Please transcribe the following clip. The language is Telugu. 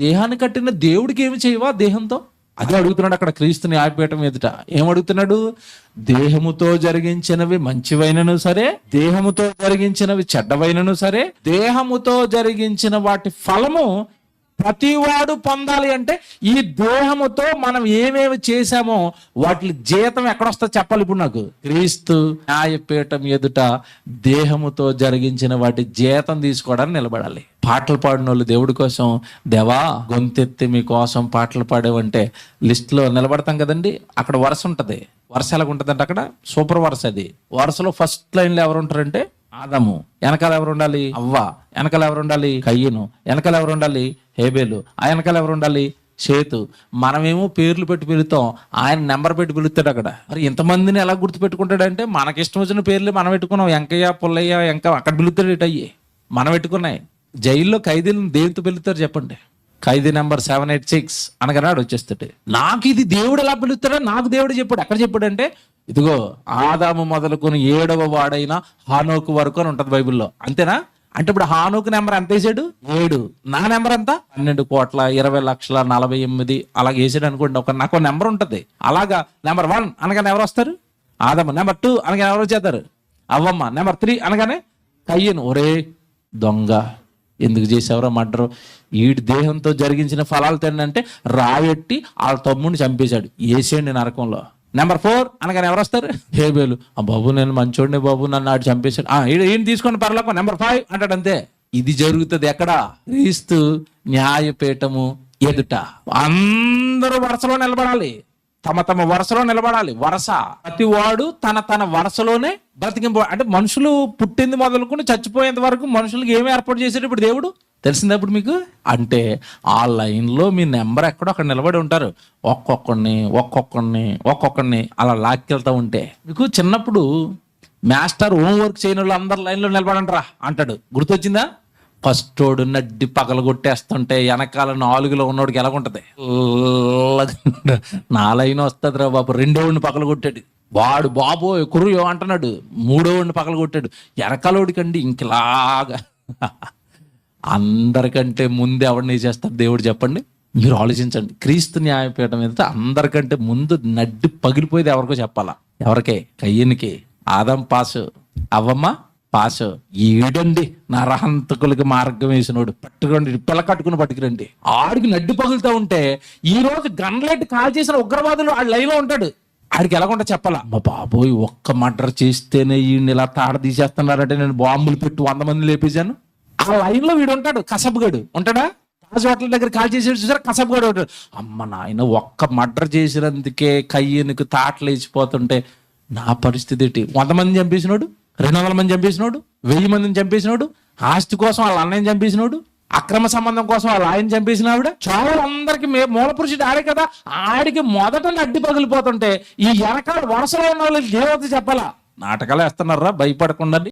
దేహాన్ని కట్టిన దేవుడికి ఏమి చేయవా దేహంతో? అదే అడుగుతున్నాడు అక్కడ క్రీస్తుని ఆపేయటం ఎదుట. ఏం అడుగుతున్నాడు? దేహముతో జరిగించినవి మంచివైనను సరే దేహముతో జరిగించినవి చెడ్డవైనను సరే దేహముతో జరిగించిన వాటి ఫలము ప్రతివాడు పొందాలి అంటే ఈ దేహముతో మనం ఏమేమి చేశామో వాటి జీతం ఎక్కడొస్తా చెప్పాలి ఇప్పుడు నాకు. క్రీస్తు న్యాయపీఠం ఎదుట దేహముతో జరిగించిన వాటి జీతం తీసుకోవడానికి నిలబడాలి. పాటలు పాడిన వాళ్ళు దేవుడి కోసం దేవా గొంతెత్తి మీకోసం పాటలు పాడేవంటే లిస్ట్లో నిలబడతాం కదండి అక్కడ వరుస ఉంటుంది. వరుస ఎలాగ ఉంటుందంటే అక్కడ సూపర్ వరుస అది. వరుసలో ఫస్ట్ లైన్లో ఎవరు ఉంటారంటే ఆదము. వెనకాల ఎవరు ఉండాలి? అవ్వ. వెనకాల ఎవరు ఉండాలి? కయ్యను. వెనకాల ఎవరు ఉండాలి? హేబేలు. ఆ వెనకాల ఎవరు ఉండాలి? చేతు మనమేమో పేర్లు పెట్టి పిలుస్తాం ఆయన నెంబర్ పెట్టి పిలుస్తాడు అక్కడ. మరి ఇంతమందిని ఎలా గుర్తు పెట్టుకుంటాడంటే మనకి ఇష్టం వచ్చిన పేర్లు మనం పెట్టుకున్నాం. వెంకయ్య పుల్లయ్య వెంక అక్కడ పిలుస్తాడు ఇటు అయ్యి మనం పెట్టుకున్నాయి. జైల్లో ఖైదీలను దేనితో పిలుస్తారు చెప్పండి? ఖైదీ నెంబర్ సెవెన్ ఎయిట్ సిక్స్ అనగనాడు వచ్చేస్తుంటే నాకు ఇది దేవుడు ఎలా పిలుస్తాడో నాకు దేవుడు చెప్పాడు. ఎక్కడ చెప్పాడంటే ఇదిగో ఆదాము మొదలుకొని ఏడవ వాడైన హానోకు వరకు అని ఉంటుంది బైబిల్లో. అంతేనా? అంటే ఇప్పుడు హానోకు నెంబర్ ఎంత వేసాడు? ఏడు. నా నెంబర్ ఎంత? పన్నెండు కోట్ల ఇరవై లక్షల నలభై ఎనిమిది. అలాగ వేసాడు అనుకోండి ఒక నాకు నెంబర్ ఉంటుంది. అలాగా నెంబర్ వన్ అనగానే ఎవరు వస్తారు? ఆదమ్మ నెంబర్ టూ అనగానే ఎవరు చేస్తారు అవ్వమ్మ. నెంబర్ త్రీ అనగానే కయ్యను. ఒరే దొంగ. ఎందుకు చేసావరా మర్డర్? వీడి దేహంతో జరిగించిన ఫలాలు తినంటే రాయెట్టి వాళ్ళ తమ్ముడిని చంపేశాడు. వేసేయండి నరకంలో. నెంబర్ ఫోర్ అనగానే ఎవరు వస్తారు? హేబేలు. ఆ బాబు నేను మంచోడిని బాబు నన్ను ఆడు చంపేశాడు. ఆ ఈయన తీసుకోండి పర్లోకం. నెంబర్ ఫైవ్ అంటాడు అంతే. ఇది జరుగుతుంది ఎక్కడ? క్రీస్తు న్యాయపీఠము ఎదుట. అందరూ వరుసలో నిలబడాలి. తమ తమ వరుసలో నిలబడాలి. వరస. ప్రతి వాడు తన తన వరుసలోనే బ్రతికింపు అంటే మనుషులు పుట్టింది మొదలుకుని చచ్చిపోయేంత వరకు మనుషులకి ఏమి ఏర్పాటు చేసాడు ఇప్పుడు దేవుడు? తెలిసిందా ఇప్పుడు మీకు? అంటే ఆ లైన్లో మీ నెంబర్ ఎక్కడో అక్కడ నిలబడి ఉంటారు. ఒక్కొక్కడిని ఒక్కొక్కడిని ఒక్కొక్కడిని అలా లాక్కెళ్తూ ఉంటే. మీకు చిన్నప్పుడు మాస్టర్ హోంవర్క్ చేయని వాళ్ళు అందరు లైన్లో నిలబడంటారా అంటాడు. గుర్తొచ్చిందా? ఫస్ట్ వాడు నడ్డి పగల కొట్టేస్తుంటే వెనకాల నాలుగులో ఉన్నోడికి ఎలాగుంటది? నాలైన వస్తుంది రా బాబు. రెండో వాడిని పగల కొట్టాడు వాడు బాబో కుర్రయో అంటున్నాడు. మూడో వాడిని పగల కొట్టాడు వెనకాలోడికండి ఇంకలాగా. అందరికంటే ముందు ఎవరిని చేస్తారు దేవుడు చెప్పండి? మీరు ఆలోచించండి. క్రీస్తు న్యాయపీఠం మీద అందరికంటే ముందు నడ్డి పగిలిపోయేది ఎవరికో చెప్పాలా? ఎవరికే? కయ్యనికి. ఆదం పాసు. అవ్వమ్మ. పాస్. ఈడండి నరహంతకులకి మార్గం వేసినోడు. పట్టుకోండి. పిల్ల కట్టుకుని పట్టుకురండి. ఆడికి నడ్డు పగులుతూ ఉంటే ఈ రోజు గన్లైట్ కాల్ చేసిన ఉగ్రవాదులు ఆ లైన్లో ఉంటాడు. ఆడికి ఎలాగుంటా చెప్పాలా? మా బాబోయ్ ఒక్క మర్డర్ చేస్తేనే ఈయన్ని ఇలా తాడ తీసేస్తున్నారంటే నేను బాంబులు పెట్టి వంద మంది లేపేశాను. ఆ లైన్లో వీడు ఉంటాడు కసబగాడు. ఉంటాడా? తాజ్ హోటల్ దగ్గర కాల్ చేసి చూసారా? కసబుగాడు ఉంటాడు. అమ్మ నాయన ఒక్క మర్డర్ చేసినందుకే కయ్యనుకు తాటలు వేసిపోతుంటే నా పరిస్థితి ఏంటి? వంద మంది చంపేసినోడు? రెండు వందల మంది చంపేసినోడు వెయ్యి మందిని చంపేసినోడు ఆస్తి కోసం వాళ్ళ అన్నయ్యని చంపేసినోడు అక్రమ సంబంధం కోసం వాళ్ళ ఆయన చంపేసిన ఆవిడ. చాలా అందరికి మూల పురుషుడు ఆడే కదా ఆడికి మొదట నడ్డి పగిలిపోతుంటే ఈ వెనకాల వరుసలో ఉన్న వాళ్ళకి దేవత చెప్పాలా? నాటకాలు వేస్తున్నారా? భయపడకుండా